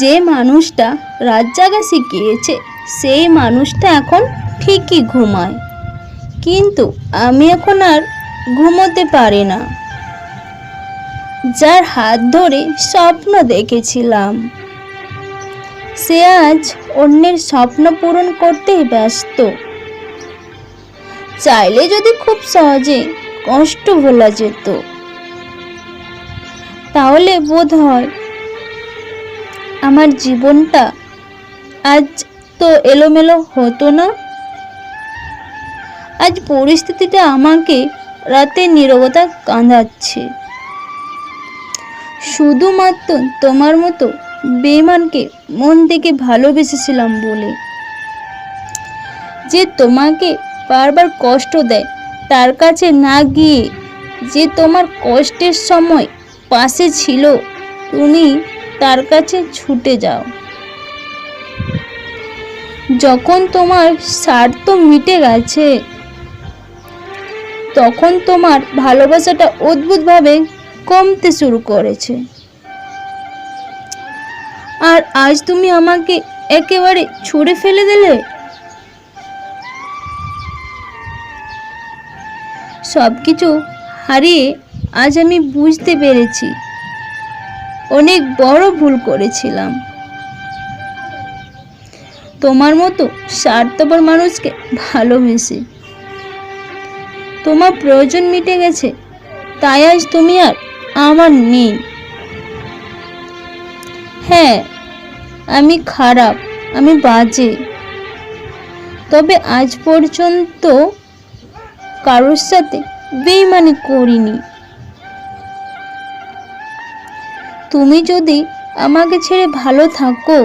যে মানুষটা রাত জাগা শিখিয়েছে, সেই মানুষটা এখন ঠিকই ঘুমায়। কিন্তু আমি এখন আর ঘুমোতে পারি না। যার হাত ধরে স্বপ্ন দেখেছিলাম। সে আজ অন্যের স্বপ্ন পূরণ করতেই ব্যস্ত। চাইলে যদি খুব সহজে কষ্ট ভোলা যেত। তাহলে বোধ হয় আমার জীবনটা আজ তো এলোমেলো হতো না। আজ পরিস্থিতিটা আমাকে রাতে নীরবতা কাঁদাচ্ছে। শুধুমাত্র তোমার মতো বেমানকে মন থেকে ভালোবেসেছিলাম বলে। যে তোমাকে বারবার কষ্ট দেয়, তার কাছে না গিয়ে যে তোমার কষ্টের সময় পাশে ছিল, তুমি তার কাছে ছুটে যাও। যখন তোমার স্বার্থ মিটে গেছে, তখন তোমার ভালোবাসাটা অদ্ভুতভাবে কমতে শুরু করেছে। আর আজ তুমি আমাকে একেবারে ছুঁড়ে ফেলে দিলে? সব কিছু হারিয়ে আজ আমি বুঝতে পেরেছি। অনেক বড় ভুল করেছিলাম। তোমার মতো স্বার্থপর মানুষকে ভালোবেসে। তোমার প্রয়োজন মিটে গেছে, তাই আজ তুমি আর আমার নেই। হ্যাঁ আমি খারাপ, আমি বাজে। তবে আজ পর্যন্ত কারোর সাথে বেইমানি করিনি। তুমি যদি আমাকে ছেড়ে ভালো থাকো,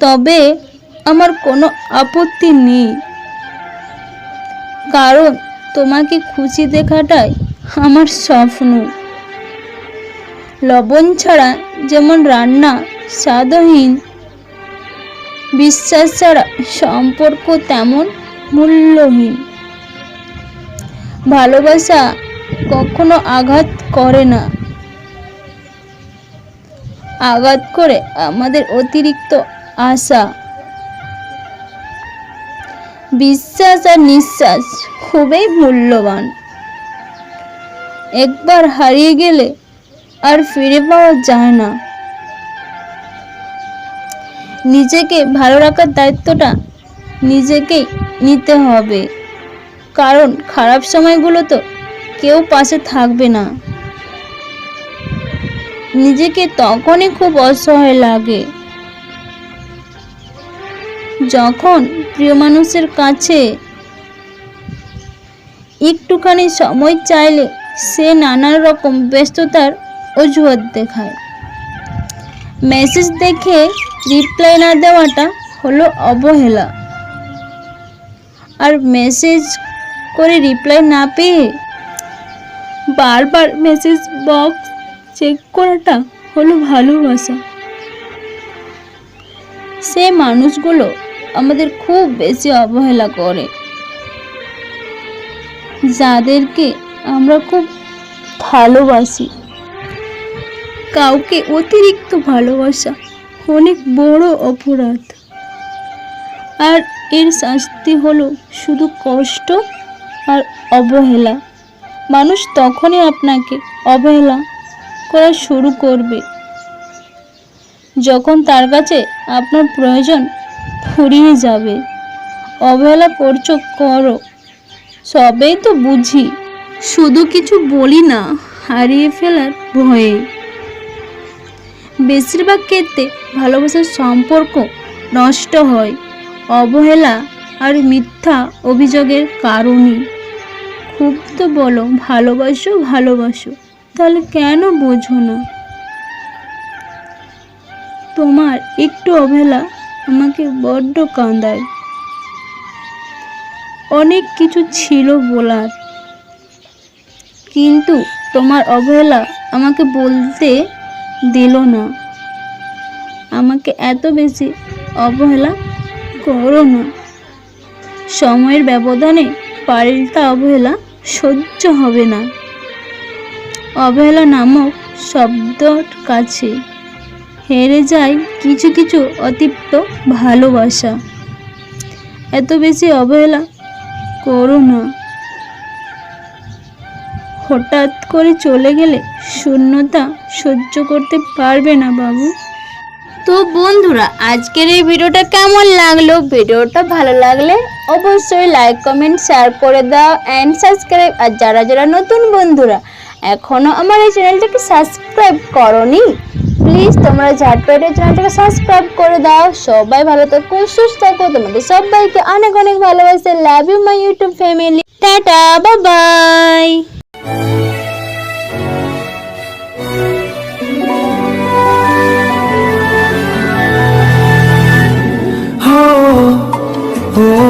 তবে আমার কোনো আপত্তি নেই। কারণ তোমাকে খুশি দেখাটাই আমার স্বপ্ন। লবণ ছাড়া যেমন রান্না স্বাদহীন, বিশ্বাস ছাড়া সম্পর্ক তেমন মূল্যহীন। ভালোবাসা কখনো আঘাত করে না। আঘাত করে আমাদের অতিরিক্ত আশা, বিশ্বাস আর নিঃশ্বাস খুবই মূল্যবান। একবার হারিয়ে গেলে আর ফিরে পাওয়া যায় না। নিজেকে ভালো রাখার দায়িত্বটা নিজেকেই নিতে হবে। কারণ খারাপ সময়গুলো তো কেউ পাশে থাকবে না। নিজেকে তখনই খুব অসহায় লাগে। যখন প্রিয় মানুষের কাছে একটুখানি সময় চাইলে সে নানা রকম ব্যস্ততার অজুহাত দেখায়। মেসেজ দেখে রিপ্লাই না দেওয়াটা হলো অবহেলা। আর মেসেজ করে রিপ্লাই না পেয়ে বারবার মেসেজ বক্স চেক করাটা হলো ভালোবাসা। সে মানুষগুলো আমাদের খুব বেশি অবহেলা করে। যাদেরকে আমরা খুব ভালোবাসি। কাউকে অতিরিক্ত ভালোবাসা অনেক বড় অপরাধ। আর এর শাস্তি হলো শুধু কষ্ট আর অবহেলা। মানুষ তখনই আপনাকে অবহেলা করা শুরু করবে। যখন তার কাছে আপনার প্রয়োজন ফুরিয়ে যাবে। অবহেলা করছ করো। সবেই তো বুঝি। শুধু কিছু বলি না, হারিয়ে ফেলার ভয়ে। বেশিরভাগ ক্ষেত্রে ভালোবাসার সম্পর্ক নষ্ট হয়। অবহেলা আর মিথ্যা অভিযোগের কারণে খুব তো বলো, ভালোবাসো ভালোবাসো। তাহলে কেন বোঝো না? তোমার একটু অবহেলা আমাকে বড্ড কাঁদায় অনেক কিছু ছিল বলার। কিন্তু তোমার অবহেলা আমাকে বলতে দিল না। আমাকে এত বেশি অবহেলা করো না। সময়ের ব্যবধানে পাল্টা অবহেলা সহ্য হবে না। অবহেলা নামক শব্দর কাছে হেরে যায় কিছু কিছু অতিপ্ত ভালোবাসা। এত বেশি অবহেলা করো না। হঠাৎ করে চলে গেলে শূন্যতা সহ্য করতে পারবে না বাবু। তো বন্ধুরা, আজকের এই ভিডিওটা কেমন লাগল? ভিডিওটা ভালো লাগলে অবশ্যই লাইক কমেন্ট শেয়ার করে দাও অ্যান্ড সাবস্ক্রাইব আর যারা যারা নতুন বন্ধুরা এখনও আমার এই চ্যানেলটাকে সাবস্ক্রাইব করনি প্লিজ তোমরা ঝাটপেট চ্যানেলটাকে সাবস্ক্রাইব করে দাও। সবাই ভালো থাকো, সুস্থ থাকো। তোমাদের সবাইকে অনেক অনেক ভালোবাসে। Love you my YouTube family tata bye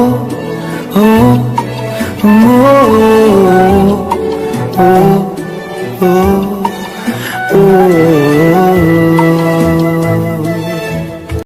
오, 오, 오, 오, 오.